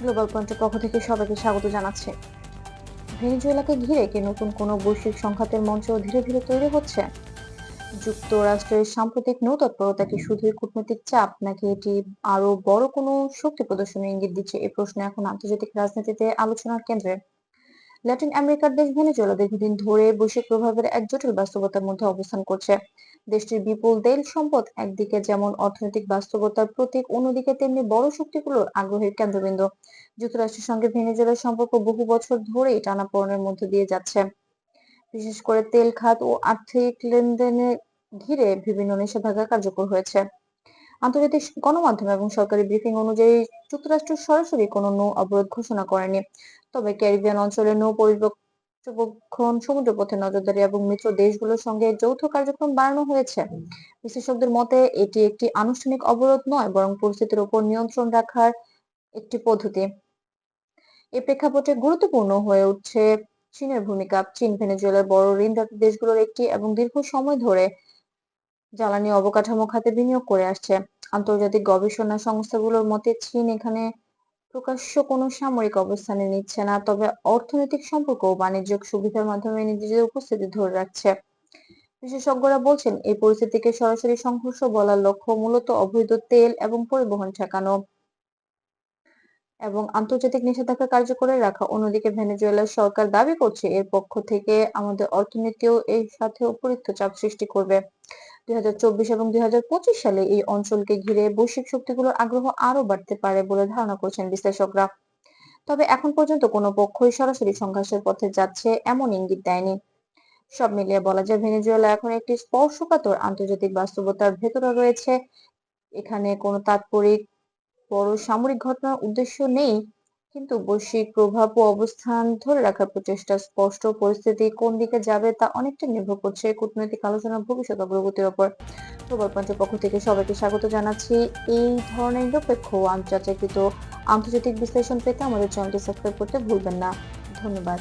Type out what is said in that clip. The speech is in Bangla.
গ্লোবাল পয়েন্টের পক্ষ থেকে সবাইকে স্বাগত জানাচ্ছি। ভেনেজুয়েলাকে ঘিরে কি নতুন কোনো বৈশ্বিক সংঘাতের মঞ্চ ধীরে ধীরে তৈরি হচ্ছে? যুক্তরাষ্ট্রের সাম্প্রতিক নৌতৎপরতা কি শুধুই কূটনৈতিক চাপ, নাকি এটি আরও বড় কোনো শক্তি প্রদর্শনের ইঙ্গিত দিচ্ছে? এ প্রশ্ন এখন আন্তর্জাতিক রাজনীতিতে আলোচনার কেন্দ্রে ল্যাটিন আমেরিকার দেশ ভেনেজুয়েলা দীর্ঘদিন ধরে বৈশ্বিক প্রভাবের এক জটিল বাস্তবতার মধ্যে অবস্থান করছে। দেশটির বিপুল তেল সম্পদ একদিকে যেমন অর্থনৈতিক বাস্তবতার প্রতীক, অন্যদিকে তেমনি বড় শক্তিগুলোর আগ্রহের কেন্দ্রবিন্দু। যুক্তরাষ্ট্রের সঙ্গে ভেনেজুয়েলার সম্পর্ক বহু বছর ধরেই টানাপোড়েনের মধ্যে দিয়ে যাচ্ছে। বিশেষ করে তেল, খাত ও আর্থিক লেনদেনে ঘিরে বিভিন্ন নিষেধাজ্ঞা কার্যকর হয়েছে। আন্তর্জাতিক গণমাধ্যম এবং সরকারি ব্রিফিং অনুযায়ী যুক্তরাষ্ট্র সরাসরি কোনো নৌ অবরোধ ঘোষণা করেনি। তবে ক্যারিবিয়ান অঞ্চলে নৌ পর্যবেক্ষণ সমুদ্রপথে নজরদারি এবং মিত্র দেশগুলোর সঙ্গে যৌথ কার্যক্রম বাড়ানো হয়েছে। বিশেষজ্ঞদের মতে, এটি একটি আনুষ্ঠানিক অবরোধ নয়, বরং পরিস্থিতির উপর নিয়ন্ত্রণ রাখার একটি পদ্ধতি। এ প্রেক্ষাপটে গুরুত্বপূর্ণ হয়ে উঠছে চীনের ভূমিকা। চীন, ভেনেজুয়েলার বড় ঋণদাতা দেশগুলোর একটি এবং দীর্ঘ সময় ধরে জ্বালানি অবকাঠামো খাতে বিনিয়োগ করে আসছে। আন্তর্জাতিক গবেষণা সংস্থাগুলোর মতে চীন এখানে প্রকাশ্য কোনো সামরিক অবস্থানে নিচ্ছে না, তবে অর্থনৈতিক সম্পর্ক ও বাণিজ্যিক সুবিধার মাধ্যমে নিজেদের উপস্থিতি ধরে রাখছে। বিশেষজ্ঞরা বলছেন, এই পরিস্থিতিকে সরাসরি সংঘর্ষ বলার লক্ষ্য মূলত অবৈধ তেল এবং পরিবহন ঠেকানো এবং আন্তর্জাতিক নিষেধাজ্ঞা কার্যকরে রাখা। অন্যদিকে ভেনেজুয়েলার সরকার দাবি করছে, এর পক্ষ থেকে আমাদের অর্থনীতিও এর সাথে উপরিক্ত চাপ সৃষ্টি করবে। দুই এবং দুই সালে এই অঞ্চলকে ঘিরে বৈশ্বিক শক্তিগুলোর আগ্রহ আরও বাড়তে পারে বলে ধারণা করছেন বিশ্লেষকরা। তবে এখন পর্যন্ত কোনো পক্ষই সরাসরি সংঘর্ষের পথে যাচ্ছে এমন ইঙ্গিত দেয়নি। সব মিলিয়ে বলা যায়, ভেনেজুয়েলা এখন একটি স্পর্শকাতর আন্তর্জাতিক বাস্তবতার ভেতরে রয়েছে। এখানে কোনো তাৎপরিক বড় সামরিক ঘটনার উদ্দেশ্য নেই। কিন্তু বৈশ্বিক প্রভাব ও অবস্থান ধরে রাখার প্রচেষ্টা, স্পষ্ট পরিস্থিতি কোন দিকে যাবে তা অনেকটা নির্ভর করছে কূটনৈতিক আলোচনার ভবিষ্যৎ অগ্রগতির উপর প্রবল পক্ষ থেকে সবাইকে স্বাগত জানাচ্ছি। এই ধরনের নিরপেক্ষ আন্তর্জাতিকৃত আন্তর্জাতিক বিশ্লেষণ পেতে আমাদের চ্যানেলটি সাবস্ক্রাইব করতে ভুলবেন না। ধন্যবাদ।